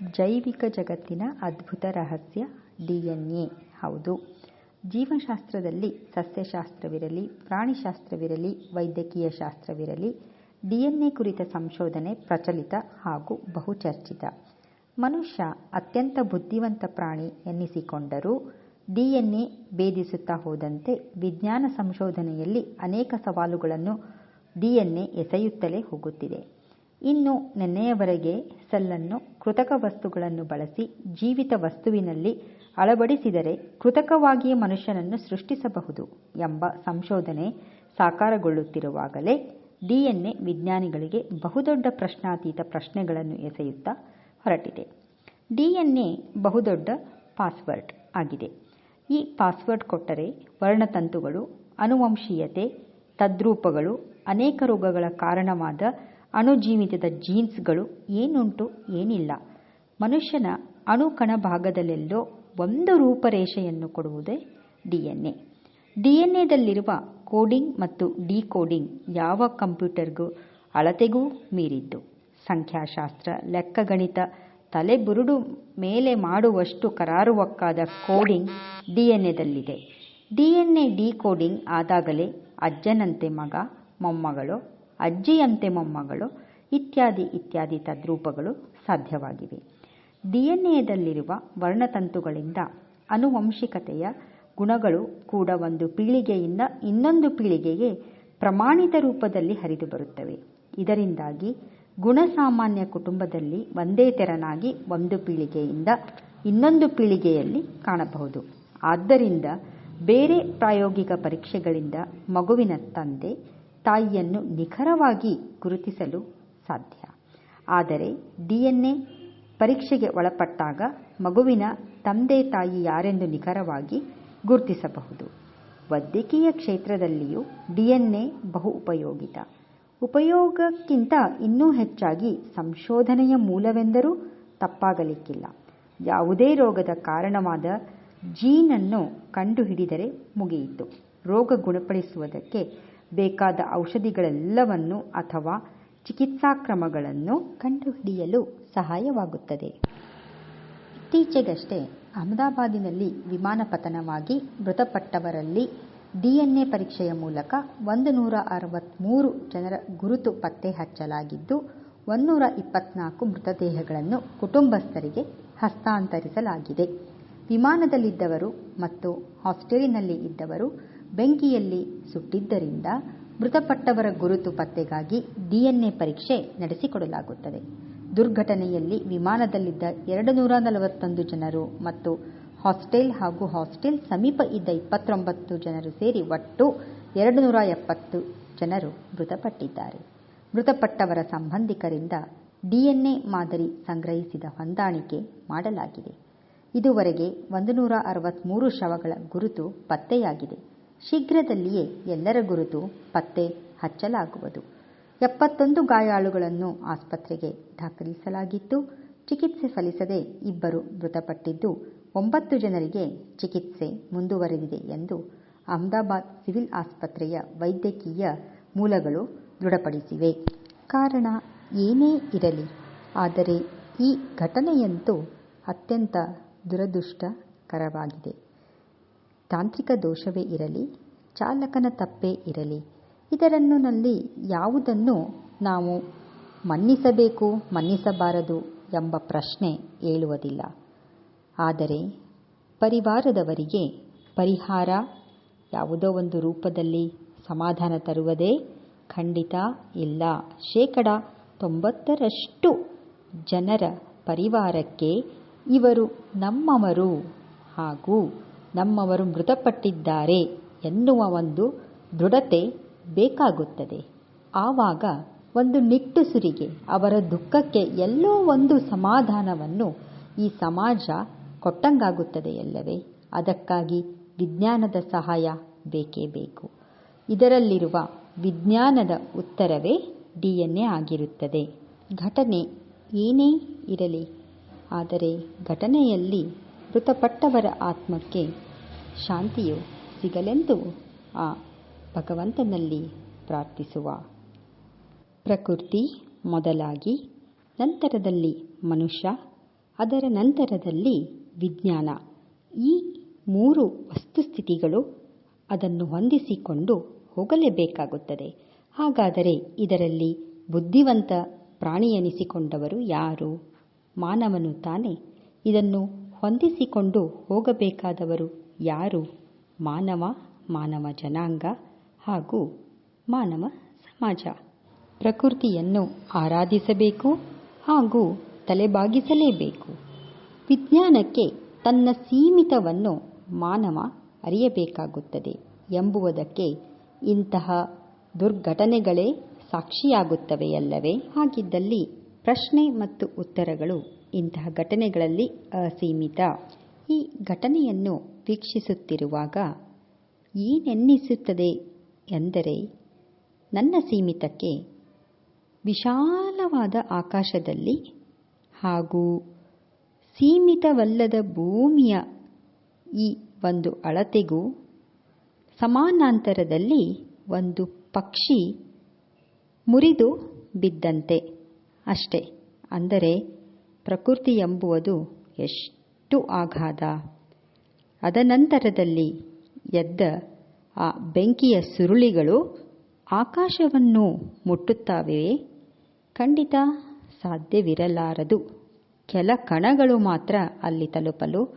ಜೈವಿಕ ಜಗತ್ತಿನ ಅದ್ಭುತ ರಹಸ್ಯ ಡಿಎನ್ಎ. ಹೌದು. ಜೀವಶಾಸ್ತ್ರದಲ್ಲಿ ಸಸ್ಯಶಾಸ್ತ್ರವಿರಲಿ, ಪ್ರಾಣಿಶಾಸ್ತ್ರವಿರಲಿ ವೈದ್ಯಕೀಯ ಶಾಸ್ತ್ರವಿರಲಿ ಡಿಎನ್ಎ ಕುರಿತ ಸಂಶೋಧನೆ ಪ್ರಚಲಿತ ಹಾಗೂ ಬಹುಚರ್ಚಿತ. ಮನುಷ್ಯ ಅತ್ಯಂತ ಬುದ್ಧಿವಂತ ಪ್ರಾಣಿ ಎನ್ನಿಸಿಕೊಂಡರೂ ಡಿಎನ್ಎ ಭೇದಿಸುತ್ತಾ ಹೋದಂತೆ ವಿಜ್ಞಾನ ಸಂಶೋಧನೆಯಲ್ಲಿ ಅನೇಕ ಸವಾಲುಗಳನ್ನು ಡಿಎನ್ಎ ಎಸೆಯುತ್ತಲೇ ಹೋಗುತ್ತಿದೆ. ಇನ್ನು ನಿನ್ನೆಯವರೆಗೆ ಸೆಲ್ಲನ್ನು ಕೃತಕ ವಸ್ತುಗಳನ್ನು ಬಳಸಿ ಜೀವಿತ ವಸ್ತುವಿನಲ್ಲಿ ಅಳವಡಿಸಿದರೆ ಕೃತಕವಾಗಿಯೇ ಮನುಷ್ಯನನ್ನು ಸೃಷ್ಟಿಸಬಹುದು ಎಂಬ ಸಂಶೋಧನೆ ಸಾಕಾರಗೊಳ್ಳುತ್ತಿರುವಾಗಲೇ ಡಿಎನ್ಎ ವಿಜ್ಞಾನಿಗಳಿಗೆ ಬಹುದೊಡ್ಡ ಪ್ರಶ್ನಾತೀತ ಪ್ರಶ್ನೆಗಳನ್ನು ಎಸೆಯುತ್ತಾ ಹೊರಟಿದೆ. ಡಿಎನ್ಎ ಬಹುದೊಡ್ಡ ಪಾಸ್ವರ್ಡ್ ಆಗಿದೆ. ಈ ಪಾಸ್ವರ್ಡ್ ಕೊಟ್ಟರೆ ವರ್ಣತಂತುಗಳು, ಅನುವಂಶೀಯತೆ, ತದ್ರೂಪಗಳು, ಅನೇಕ ರೋಗಗಳ ಕಾರಣವಾದ ಅಣುಜೀವಿತದ ಜೀನ್ಸ್ಗಳು ಏನುಂಟು ಏನಿಲ್ಲ. ಮನುಷ್ಯನ ಅಣುಕಣ ಭಾಗದಲ್ಲೆಲ್ಲೋ ಒಂದು ರೂಪರೇಷೆಯನ್ನು ಕೊಡುವುದೇ ಡಿಎನ್ಎ. ಡಿಎನ್ಎದಲ್ಲಿರುವ ಕೋಡಿಂಗ್ ಮತ್ತು ಡಿಕೋಡಿಂಗ್ ಯಾವ ಕಂಪ್ಯೂಟರ್ಗೂ ಅಳತೆಗೂ ಮೀರಿದ್ದು? ಸಂಖ್ಯಾಶಾಸ್ತ್ರ, ಲೆಕ್ಕಗಣಿತ, ತಲೆಬುರುಡು ಮೇಲೆ ಮಾಡುವಷ್ಟು ಕರಾರುವಕ್ಕಾದ ಕೋಡಿಂಗ್ ಡಿಎನ್ಎದಲ್ಲಿದೆ. ಡಿಎನ್ಎ ಡಿಕೋಡಿಂಗ್ ಆದಾಗಲೇ ಅಜ್ಜನಂತೆ ಮಗ, ಮೊಮ್ಮಗಳು ಅಜ್ಜಿಯಂತೆ ಮೊಮ್ಮಗಳು, ಇತ್ಯಾದಿ ಇತ್ಯಾದಿ ತದ್ರೂಪಗಳು ಸಾಧ್ಯವಾಗಿವೆ. ಡಿಎನ್ಎದಲ್ಲಿರುವ ವರ್ಣತಂತುಗಳಿಂದ ಅನುವಂಶಿಕತೆಯ ಗುಣಗಳು ಕೂಡ ಒಂದು ಪೀಳಿಗೆಯಿಂದ ಇನ್ನೊಂದು ಪೀಳಿಗೆಗೆ ಪ್ರಮಾಣಿತ ರೂಪದಲ್ಲಿ ಹರಿದು ಬರುತ್ತವೆ. ಇದರಿಂದಾಗಿ ಗುಣಸಾಮಾನ್ಯ ಕುಟುಂಬದಲ್ಲಿ ಒಂದೇ ತೆರನಾಗಿ ಒಂದು ಪೀಳಿಗೆಯಿಂದ ಇನ್ನೊಂದು ಪೀಳಿಗೆಯಲ್ಲಿ ಕಾಣಬಹುದು. ಆದ್ದರಿಂದ ಬೇರೆ ಪ್ರಾಯೋಗಿಕ ಪರೀಕ್ಷೆಗಳಿಂದ ಮಗುವಿನ ತಂದೆ ತಾಯಿಯನ್ನು ನಿಖರವಾಗಿ ಗುರುತಿಸಲು ಸಾಧ್ಯ. ಆದರೆ ಡಿಎನ್ಎ ಪರೀಕ್ಷೆಗೆ ಒಳಪಟ್ಟಾಗ ಮಗುವಿನ ತಂದೆ ತಾಯಿ ಯಾರೆಂದು ನಿಖರವಾಗಿ ಗುರುತಿಸಬಹುದು. ವೈದ್ಯಕೀಯ ಕ್ಷೇತ್ರದಲ್ಲಿಯೂ ಡಿಎನ್ಎ ಬಹು ಉಪಯೋಗಿತ. ಉಪಯೋಗಕ್ಕಿಂತ ಇನ್ನೂ ಹೆಚ್ಚಾಗಿ ಸಂಶೋಧನೆಯ ಮೂಲವೆಂದರೂ ತಪ್ಪಾಗಲಿಕ್ಕಿಲ್ಲ. ಯಾವುದೇ ರೋಗದ ಕಾರಣವಾದ ಜೀನನ್ನು ಕಂಡುಹಿಡಿದರೆ ಮುಗಿಯಿತು. ರೋಗ ಗುಣಪಡಿಸುವುದಕ್ಕೆ ಬೇಕಾದ ಔಷಧಿಗಳೆಲ್ಲವನ್ನು ಅಥವಾ ಚಿಕಿತ್ಸಾ ಕ್ರಮಗಳನ್ನು ಕಂಡುಹಿಡಿಯಲು ಸಹಾಯವಾಗುತ್ತದೆ. ಇತ್ತೀಚೆಗಷ್ಟೇ ಅಹಮದಾಬಾದಿನಲ್ಲಿ ವಿಮಾನ ಪತನವಾಗಿ ಮೃತಪಟ್ಟವರಲ್ಲಿ ಡಿಎನ್ಎ ಪರೀಕ್ಷೆಯ ಮೂಲಕ ಒಂದು ನೂರ ಅರವತ್ತ್ಮೂರು ಜನರ ಗುರುತು ಪತ್ತೆ ಹಚ್ಚಲಾಗಿದ್ದು ಒಂದೂರ ಇಪ್ಪತ್ನಾಲ್ಕು ಮೃತದೇಹಗಳನ್ನು ಕುಟುಂಬಸ್ಥರಿಗೆ ಹಸ್ತಾಂತರಿಸಲಾಗಿದೆ. ವಿಮಾನದಲ್ಲಿದ್ದವರು ಮತ್ತು ಹಾಸ್ಟೆಲಿನಲ್ಲಿ ಇದ್ದವರು ಬೆಂಕಿಯಲ್ಲಿ ಸುಟ್ಟಿದ್ದರಿಂದ ಮೃತಪಟ್ಟವರ ಗುರುತು ಪತ್ತೆಗಾಗಿ ಡಿಎನ್ಎ ಪರೀಕ್ಷೆ ನಡೆಸಿಕೊಡಲಾಗುತ್ತದೆ. ದುರ್ಘಟನೆಯಲ್ಲಿ ವಿಮಾನದಲ್ಲಿದ್ದ ಎರಡು ನೂರ ನಲವತ್ತೊಂದು ಜನರು ಮತ್ತು ಹಾಸ್ಟೆಲ್ ಹಾಗೂ ಹಾಸ್ಟೆಲ್ ಸಮೀಪ ಇದ್ದ ಇಪ್ಪತ್ತೊಂಬತ್ತು ಜನರು ಸೇರಿ ಒಟ್ಟು ಎರಡು ನೂರ ಎಪ್ಪತ್ತು ಜನರು ಮೃತಪಟ್ಟಿದ್ದಾರೆ. ಮೃತಪಟ್ಟವರ ಸಂಬಂಧಿಕರಿಂದ ಡಿಎನ್ಎ ಮಾದರಿ ಸಂಗ್ರಹಿಸಿದ ಹೊಂದಾಣಿಕೆ ಮಾಡಲಾಗಿದೆ. ಇದುವರೆಗೆ ಒಂದು ನೂರ ಅರವತ್ತ್ಮೂರು ಶವಗಳ ಗುರುತು ಪತ್ತೆಯಾಗಿದೆ. ಶೀಘ್ರದಲ್ಲಿಯೇ ಎಲ್ಲರ ಗುರುತು ಪತ್ತೆ ಹಚ್ಚಲಾಗುವುದು. ಎಪ್ಪತ್ತೊಂದು ಗಾಯಾಳುಗಳನ್ನು ಆಸ್ಪತ್ರೆಗೆ ದಾಖಲಿಸಲಾಗಿತ್ತು. ಚಿಕಿತ್ಸೆ ಫಲಿಸದೆ ಇಬ್ಬರು ಮೃತಪಟ್ಟಿದ್ದು, ಒಂಬತ್ತು ಜನರಿಗೆ ಚಿಕಿತ್ಸೆ ಮುಂದುವರೆದಿದೆ ಎಂದು ಅಹಮದಾಬಾದ್ ಸಿವಿಲ್ ಆಸ್ಪತ್ರೆಯ ವೈದ್ಯಕೀಯ ಮೂಲಗಳು ದೃಢಪಡಿಸಿವೆ. ಕಾರಣ ಏನೇ ಇರಲಿ, ಆದರೆ ಈ ಘಟನೆಯಂತೂ ಅತ್ಯಂತ ದುರದೃಷ್ಟಕರವಾಗಿದೆ. ತಾಂತ್ರಿಕ ದೋಷವೇ ಇರಲಿ, ಚಾಲಕನ ತಪ್ಪೇ ಇರಲಿ ಇದರನ್ನಲ್ಲಿ ಯಾವುದನ್ನು ನಾವು ಮನ್ನಿಸಬೇಕು, ಮನ್ನಿಸಬಾರದು ಎಂಬ ಪ್ರಶ್ನೆ ಏಳುವುದಿಲ್ಲ. ಆದರೆ ಪರಿವಾರದವರಿಗೆ ಪರಿಹಾರ ಯಾವುದೋ ಒಂದು ರೂಪದಲ್ಲಿ ಸಮಾಧಾನ ತರುವುದೇ ಖಂಡಿತ ಇಲ್ಲ. ಶೇಕಡ ತೊಂಬತ್ತರಷ್ಟು ಜನರ ಪರಿವಾರಕ್ಕೆ ಇವರು ನಮ್ಮವರು ಹಾಗೂ ನಮ್ಮವರು ಮೃತಪಟ್ಟಿದ್ದಾರೆ ಎನ್ನುವ ಒಂದು ದೃಢತೆ ಬೇಕಾಗುತ್ತದೆ. ಆವಾಗ ಒಂದು ನಿಟ್ಟುಸಿರಿಗೆ ಅವರ ದುಃಖಕ್ಕೆ ಎಲ್ಲೋ ಒಂದು ಸಮಾಧಾನವನ್ನು ಈ ಸಮಾಜ ಕೊಟ್ಟಂಗಾಗುತ್ತದೆ ಕೊಟ್ಟಂಗಾಗುತ್ತದೆಯಲ್ಲವೇ ಅದಕ್ಕಾಗಿ ವಿಜ್ಞಾನದ ಸಹಾಯ ಬೇಕೇ ಬೇಕು. ಇದರಲ್ಲಿರುವ ವಿಜ್ಞಾನದ ಉತ್ತರವೇ ಡಿಎನ್ಎ ಆಗಿರುತ್ತದೆ. ಘಟನೆ ಏನೇ ಇರಲಿ, ಆದರೆ ಘಟನೆಯಲ್ಲಿ ಮೃತಪಟ್ಟವರ ಆತ್ಮಕ್ಕೆ ಶಾಂತಿಯು ಸಿಗಲೆಂದು ಆ ಭಗವಂತನಲ್ಲಿ ಪ್ರಾರ್ಥಿಸುವ. ಪ್ರಕೃತಿ ಮೊದಲಾಗಿ, ನಂತರದಲ್ಲಿ ಮನುಷ್ಯ, ಅದರ ನಂತರದಲ್ಲಿ ವಿಜ್ಞಾನ. ಈ ಮೂರು ವಸ್ತುಸ್ಥಿತಿಗಳು ಅದನ್ನು ಹೊಂದಿಸಿಕೊಂಡು ಹೋಗಲೇಬೇಕಾಗುತ್ತದೆ. ಹಾಗಾದರೆ ಇದರಲ್ಲಿ ಬುದ್ಧಿವಂತ ಪ್ರಾಣಿಯೆನಿಸಿಕೊಂಡವರು ಯಾರು? ಮಾನವನು ತಾನೇ. ಇದನ್ನು ಹೊಂದಿಸಿಕೊಂಡು ಹೋಗಬೇಕಾದವರು ಯಾರು? ಮಾನವ ಮಾನವ ಜನಾಂಗ ಹಾಗೂ ಮಾನವ ಸಮಾಜ. ಪ್ರಕೃತಿಯನ್ನು ಆರಾಧಿಸಬೇಕು ಹಾಗೂ ತಲೆಬಾಗಿಸಲೇಬೇಕು. ವಿಜ್ಞಾನಕ್ಕೆ ತನ್ನ ಸೀಮಿತವನ್ನು ಮಾನವ ಅರಿಯಬೇಕಾಗುತ್ತದೆ ಎಂಬುವುದಕ್ಕೆ ಇಂತಹ ದುರ್ಘಟನೆಗಳೇ ಸಾಕ್ಷಿಯಾಗುತ್ತವೆಯಲ್ಲವೇ? ಹಾಗಿದ್ದಲ್ಲಿ ಪ್ರಶ್ನೆ ಮತ್ತು ಉತ್ತರಗಳು ಇಂತಹ ಘಟನೆಗಳಲ್ಲಿ ಅಸೀಮಿತ. ಈ ಘಟನೆಯನ್ನು ವೀಕ್ಷಿಸುತ್ತಿರುವಾಗ ಏನೆನ್ನಿಸುತ್ತದೆ ಎಂದರೆ ನನ್ನ ಸೀಮಿತಕ್ಕೆ ವಿಶಾಲವಾದ ಆಕಾಶದಲ್ಲಿ ಹಾಗೂ ಸೀಮಿತವಲ್ಲದ ಭೂಮಿಯ ಈ ಒಂದು ಅಳತೆಗೂ ಸಮಾನಾಂತರದಲ್ಲಿ ಒಂದು ಪಕ್ಷಿ ಮುರಿದು ಬಿದ್ದಂತೆ. ಅಷ್ಟೆ. ಅಂದರೆ ಪ್ರಕೃತಿ ಎಂಬುವುದು ಎಷ್ಟು ಆಘಾತ? ಅದನಂತರದಲ್ಲಿ ಎದ್ದ ಆ ಬೆಂಕಿಯ ಸುರುಳಿಗಳು ಆಕಾಶವನ್ನು ಮುಟ್ಟುತ್ತವೆಯೇ ಖಂಡಿತ ಸಾಧ್ಯವಿರಲಾರದು. ಕೆಲ ಕಣಗಳು ಮಾತ್ರ ಅಲ್ಲಿ ತಲುಪಲು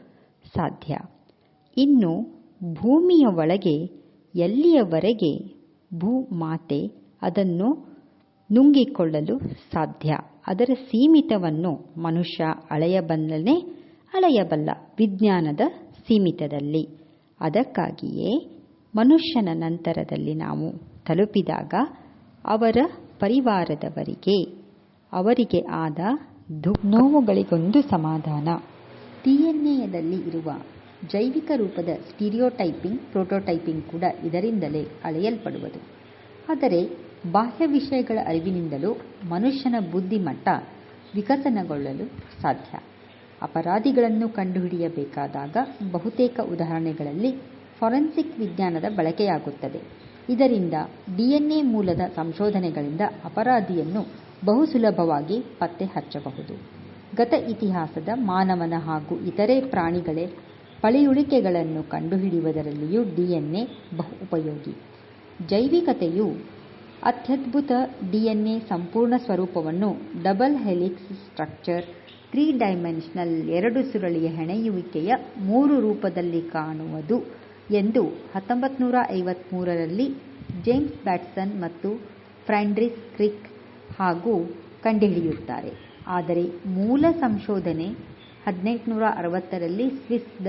ಸಾಧ್ಯ. ಇನ್ನು ಭೂಮಿಯ ಒಳಗೆ ಎಲ್ಲಿಯವರೆಗೆ ಭೂಮಾತೆ ಅದನ್ನು ನುಂಗಿಕೊಳ್ಳಲು ಸಾಧ್ಯ? ಅದರ ಸೀಮಿತವನ್ನು ಮನುಷ್ಯ ಅಳೆಯಬಲ್ಲನೆ ಅಳೆಯಬಲ್ಲ ವಿಜ್ಞಾನದ ಸೀಮಿತದಲ್ಲಿ. ಅದಕ್ಕಾಗಿಯೇ ಮನುಷ್ಯನ ನಂತರದಲ್ಲಿ ನಾವು ತಲುಪಿದಾಗ ಅವರ ಪರಿವಾರದವರಿಗೆ ಅವರಿಗೆ ಆದ ದು ನೋವುಗಳಿಗೊಂದು ಸಮಾಧಾನ. ಎದಲ್ಲಿ ಇರುವ ಜೈವಿಕ ರೂಪದ ಸ್ಟೀರಿಯೋಟೈಪಿಂಗ್ ಪ್ರೋಟೋಟೈಪಿಂಗ್ ಕೂಡ ಇದರಿಂದಲೇ ಅಳೆಯಲ್ಪಡುವುದು. ಆದರೆ ಬಾಹ್ಯ ವಿಷಯಗಳ ಅರಿವಿನಿಂದಲೂ ಮನುಷ್ಯನ ಬುದ್ಧಿಮಟ್ಟ ವಿಕಸನಗೊಳ್ಳಲು ಸಾಧ್ಯ. ಅಪರಾಧಿಗಳನ್ನು ಕಂಡುಹಿಡಿಯಬೇಕಾದಾಗ ಬಹುತೇಕ ಉದಾಹರಣೆಗಳಲ್ಲಿ ಫಾರೆನ್ಸಿಕ್ ವಿಜ್ಞಾನದ ಬಳಕೆಯಾಗುತ್ತದೆ. ಇದರಿಂದ ಡಿಎನ್ಎ ಮೂಲದ ಸಂಶೋಧನೆಗಳಿಂದ ಅಪರಾಧಿಯನ್ನು ಬಹು ಸುಲಭವಾಗಿ ಪತ್ತೆ ಹಚ್ಚಬಹುದು ಗತ ಇತಿಹಾಸದ ಮಾನವನ ಹಾಗೂ ಇತರೆ ಪ್ರಾಣಿಗಳ ಪಳೆಯುಳಿಕೆಗಳನ್ನು ಕಂಡುಹಿಡಿಯುವುದರಲ್ಲಿಯೂ ಡಿಎನ್ಎ ಬಹು ಉಪಯೋಗಿ. ಜೈವಿಕತೆಯು ಅತ್ಯದ್ಭುತ ಡಿಎನ್ಎ ಸಂಪೂರ್ಣ ಸ್ವರೂಪವನ್ನು double helix structure three dimensional ಎರಡು ಸುರಳಿಯ ಹೆಣೆಯುವಿಕೆಯ ಮೂರು ರೂಪದಲ್ಲಿ ಕಾಣುವುದು ಎಂದು ಹತ್ತೊಂಬತ್ತು ನೂರ ಐವತ್ಮೂರರಲ್ಲಿ ಜೇಮ್ಸ್ ಬ್ಯಾಟ್ಸನ್ ಮತ್ತು ಫ್ರೈಡ್ರಿಕ್ ಕ್ರಿಕ್ ಹಾಗೂ ಕಂಡುಹಿಡಿಯುತ್ತಾರೆ. ಆದರೆ ಮೂಲ ಸಂಶೋಧನೆ ಹದಿನೆಂಟುನೂರ ಅರವತ್ತರಲ್ಲಿ ಸ್ವಿಸ್ದ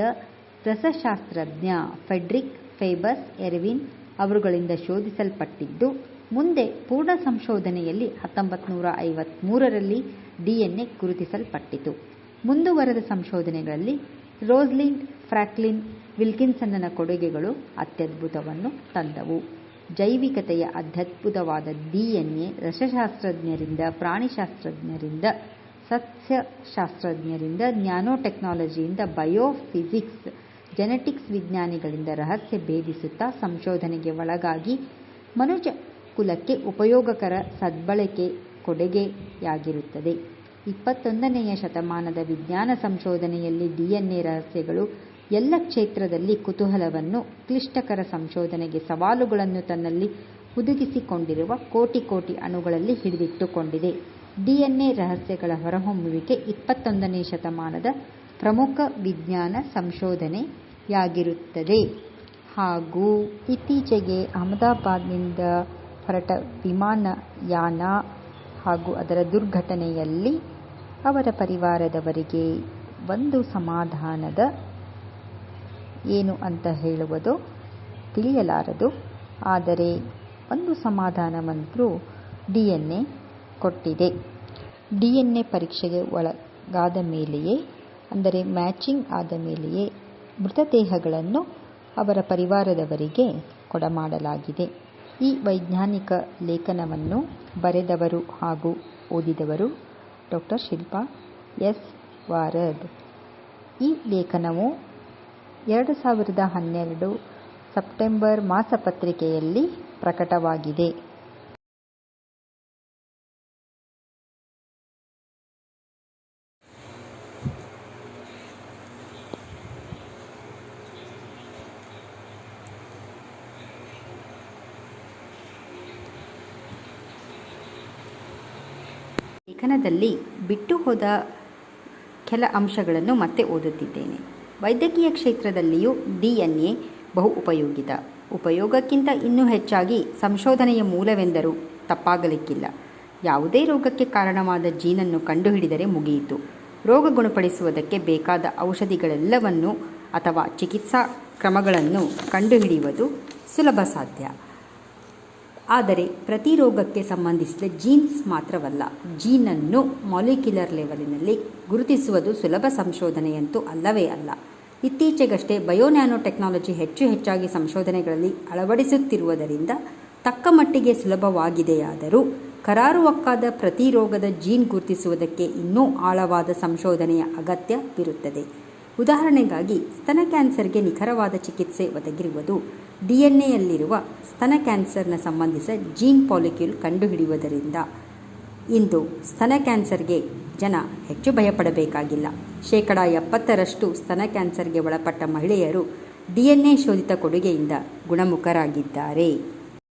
ರಸಶಾಸ್ತ್ರಜ್ಞ ಫೆಡ್ರಿಕ್ ಫೇಬಸ್ ಎರ್ವಿನ್ ಅವರುಗಳಿಂದ ಶೋಧಿಸಲ್ಪಟ್ಟಿದ್ದು ಮುಂದೆ ಪೂರ್ಣ ಸಂಶೋಧನೆಯಲ್ಲಿ ಹತ್ತೊಂಬತ್ತು ನೂರ ಐವತ್ಮೂರರಲ್ಲಿ ಡಿಎನ್ಎ ಗುರುತಿಸಲ್ಪಟ್ಟಿತು. ಮುಂದುವರೆದ ಸಂಶೋಧನೆಗಳಲ್ಲಿ ರೋಸ್ಲಿನ್ ಫ್ರಾಕ್ಲಿನ್ ವಿಲ್ಕಿನ್ಸನ್ನನ ಕೊಡುಗೆಗಳು ಅತ್ಯದ್ಭುತವನ್ನು ತಂದವು. ಜೈವಿಕತೆಯ ಅತ್ಯದ್ಭುತವಾದ ಡಿಎನ್ಎ ರಸಶಾಸ್ತ್ರಜ್ಞರಿಂದ, ಪ್ರಾಣಿಶಾಸ್ತ್ರಜ್ಞರಿಂದ, ಸಸ್ಯಶಾಸ್ತ್ರಜ್ಞರಿಂದ, ನ್ಯಾನೋಟೆಕ್ನಾಲಜಿಯಿಂದ, ಬಯೋಫಿಸಿಕ್ಸ್, ಜೆನೆಟಿಕ್ಸ್ ವಿಜ್ಞಾನಿಗಳಿಂದ ರಹಸ್ಯ ಭೇದಿಸುತ್ತಾ ಸಂಶೋಧನೆಗೆ ಒಳಗಾಗಿ ಮನುಜ ಕುಲಕ್ಕೆ ಉಪಯೋಗಕರ ಸದ್ಬಳಕೆ ಕೊಡುಗೆಯಾಗಿರುತ್ತದೆ. ಇಪ್ಪತ್ತೊಂದನೆಯ ಶತಮಾನದ ವಿಜ್ಞಾನ ಸಂಶೋಧನೆಯಲ್ಲಿ ಡಿಎನ್ಎ ರಹಸ್ಯಗಳು ಎಲ್ಲ ಕ್ಷೇತ್ರದಲ್ಲಿ ಕುತೂಹಲವನ್ನು, ಕ್ಲಿಷ್ಟಕರ ಸಂಶೋಧನೆಗೆ ಸವಾಲುಗಳನ್ನು ತನ್ನಲ್ಲಿ ಹುದುಗಿಸಿಕೊಂಡಿರುವ ಕೋಟಿ ಕೋಟಿ ಅಣುಗಳಲ್ಲಿ ಹಿಡಿದಿಟ್ಟುಕೊಂಡಿದೆ. ಡಿಎನ್ಎ ರಹಸ್ಯಗಳ ಹೊರಹೊಮ್ಮುವಿಕೆ ಇಪ್ಪತ್ತೊಂದನೇ ಶತಮಾನದ ಪ್ರಮುಖ ವಿಜ್ಞಾನ ಸಂಶೋಧನೆಯಾಗಿರುತ್ತದೆ. ಹಾಗೂ ಇತ್ತೀಚೆಗೆ ಅಹಮದಾಬಾದ್ನಿಂದ ಹೊರಟ ವಿಮಾನಯಾನ ಹಾಗೂ ಅದರ ದುರ್ಘಟನೆಯಲ್ಲಿ ಅವರ ಪರಿವಾರದವರಿಗೆ ಒಂದು ಸಮಾಧಾನದ ಏನು ಅಂತ ಹೇಳುವುದು ತಿಳಿಯಲಾರದು. ಆದರೆ ಒಂದು ಸಮಾಧಾನವಂತೂ ಎ ಕೊಟ್ಟಿದೆ. ಡಿ ಎನ್ ಎ ಪರೀಕ್ಷೆಗೆ ಒಳಗಾದ ಮೇಲೆಯೇ, ಅಂದರೆ ಮ್ಯಾಚಿಂಗ್ ಆದ ಮೇಲೆಯೇ ಮೃತದೇಹಗಳನ್ನು ಅವರ ಪರಿವಾರದವರಿಗೆ ಕೊಡಮಾಡಲಾಗಿದೆ. ಈ ವೈಜ್ಞಾನಿಕ ಲೇಖನವನ್ನು ಬರೆದವರು ಹಾಗೂ ಓದಿದವರು ಡಾಕ್ಟರ್ ಶಿಲ್ಪಾ ಎಸ್. ವಾರದ್. ಈ ಲೇಖನವು ಎರಡು ಸಾವಿರದ ಹನ್ನೆರಡು ಸೆಪ್ಟೆಂಬರ್ ಮಾಸಪತ್ರಿಕೆಯಲ್ಲಿ ಪ್ರಕಟವಾಗಿದೆ. ಲೇಖನದಲ್ಲಿ ಬಿಟ್ಟು ಹೋದ ಕೆಲ ಅಂಶಗಳನ್ನು ಮತ್ತೆ ಓದುತ್ತಿದ್ದೇನೆ. ವೈದ್ಯಕೀಯ ಕ್ಷೇತ್ರದಲ್ಲಿಯೂ ಡಿ ಎನ್ ಎ ಬಹು ಉಪಯೋಗಿತ. ಉಪಯೋಗಕ್ಕಿಂತ ಇನ್ನೂ ಹೆಚ್ಚಾಗಿ ಸಂಶೋಧನೆಯ ಮೂಲವೆಂದರೂ ತಪ್ಪಾಗಲಿಕ್ಕಿಲ್ಲ. ಯಾವುದೇ ರೋಗಕ್ಕೆ ಕಾರಣವಾದ ಜೀನನ್ನು ಕಂಡುಹಿಡಿದರೆ ಮುಗಿಯಿತು. ರೋಗ ಗುಣಪಡಿಸುವುದಕ್ಕೆ ಬೇಕಾದ ಔಷಧಿಗಳೆಲ್ಲವನ್ನು ಅಥವಾ ಚಿಕಿತ್ಸಾ ಕ್ರಮಗಳನ್ನು ಕಂಡುಹಿಡಿಯುವುದು ಸುಲಭ ಸಾಧ್ಯ. ಆದರೆ ಪ್ರತಿ ರೋಗಕ್ಕೆ ಸಂಬಂಧಿಸಿದ ಜೀನ್ಸ್ ಮಾತ್ರವಲ್ಲ ಜೀನನ್ನು ಮಾಲಿಕ್ಯುಲರ್ ಲೆವೆಲಿನಲ್ಲಿ ಗುರುತಿಸುವುದು ಸುಲಭ ಸಂಶೋಧನೆಯಂತೂ ಅಲ್ಲವೇ ಅಲ್ಲ. ಇತ್ತೀಚೆಗಷ್ಟೇ ಬಯೋನ್ಯಾನೋ ಟೆಕ್ನಾಲಜಿ ಹೆಚ್ಚು ಹೆಚ್ಚಾಗಿ ಸಂಶೋಧನೆಗಳಲ್ಲಿ ಅಳವಡಿಸುತ್ತಿರುವುದರಿಂದ ತಕ್ಕ ಮಟ್ಟಿಗೆ ಸುಲಭವಾಗಿದೆಯಾದರೂ ಕರಾರುವಕ್ಕಾದ ಪ್ರತಿ ರೋಗದ ಜೀನ್ ಗುರುತಿಸುವುದಕ್ಕೆ ಇನ್ನೂ ಆಳವಾದ ಸಂಶೋಧನೆಯ ಅಗತ್ಯವಿರುತ್ತದೆ. ಉದಾಹರಣೆಗಾಗಿ, ಸ್ತನ ಕ್ಯಾನ್ಸರ್ಗೆ ನಿಖರವಾದ ಚಿಕಿತ್ಸೆ ಒದಗಿರುವುದು ಡಿ ಎನ್ ಎಯಲ್ಲಿರುವ ಸ್ತನ ಕ್ಯಾನ್ಸರ್ನ ಸಂಬಂಧಿಸ ಜೀನ್ ಪಾಲಿಕ್ಯೂಲ್ ಕಂಡುಹಿಡಿಯುವುದರಿಂದ. ಇಂದು ಸ್ತನ ಕ್ಯಾನ್ಸರ್ಗೆ ಜನ ಹೆಚ್ಚು ಭಯಪಡಬೇಕಾಗಿಲ್ಲ. ಶೇಕಡ ಎಪ್ಪತ್ತರಷ್ಟು ಸ್ತನ ಕ್ಯಾನ್ಸರ್ಗೆ ಒಳಪಟ್ಟ ಮಹಿಳೆಯರು ಡಿ ಎನ್ ಎ ಶೋಧಿತ ಕೊಡುಗೆಯಿಂದ ಗುಣಮುಖರಾಗಿದ್ದಾರೆ.